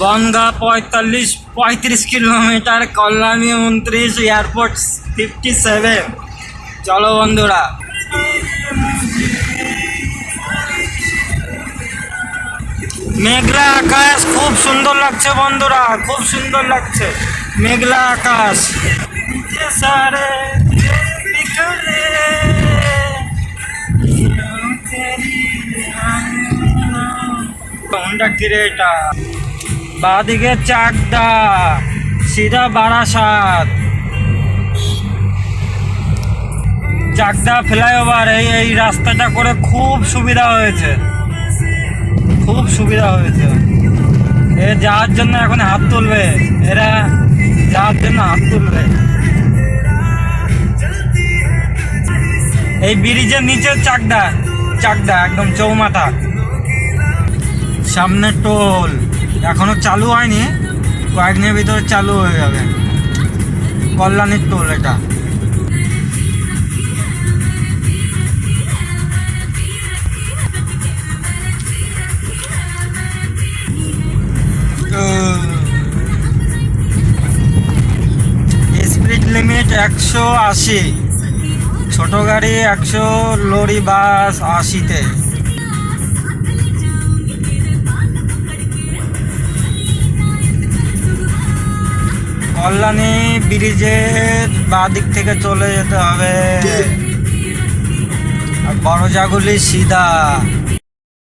বনগা পঁয়তাল্লিশ, পঁয়ত্রিশ কিলোমিটার কল্যাণী উনত্রিশ এয়ারপোর্ট ফিফটি সেভেন। চলো বন্ধুরা। মেঘলা আকাশ, খুব সুন্দর লাগছে বন্ধুরা, খুব সুন্দর লাগছে। মেঘলা আকাশ। সারে বিখরে কোনটা কিরে এটা? বাদিকে চাকদা, সিধা বারাসাত। চাকদা ফ্লাইওভার, এই এই রাস্তাটা করে খুব সুবিধা হয়েছে। খুব সুবিধা হয়েছে। এ যাওয়ার জন্য এখন হাত তুলবে। এরা যাওয়ার জন্য হাত তুলবে। এই ব্রিজের নিচে চাকদা চাকদা, একদম চৌমাথা। সামনে টোল। এখনও চালু হয়নি, কয়েকদিনের ভিতরে চালু হয়ে যাবে। কল্যাণীর টোল এটা। স্পিড লিমিট একশো আশি, ছোট গাড়ি একশো, লরি বাস আশিতে। কল্যাণী ব্রিজের বা দিক থেকে চলে যেতে হবে। আর বড় জাগুলি সিধা।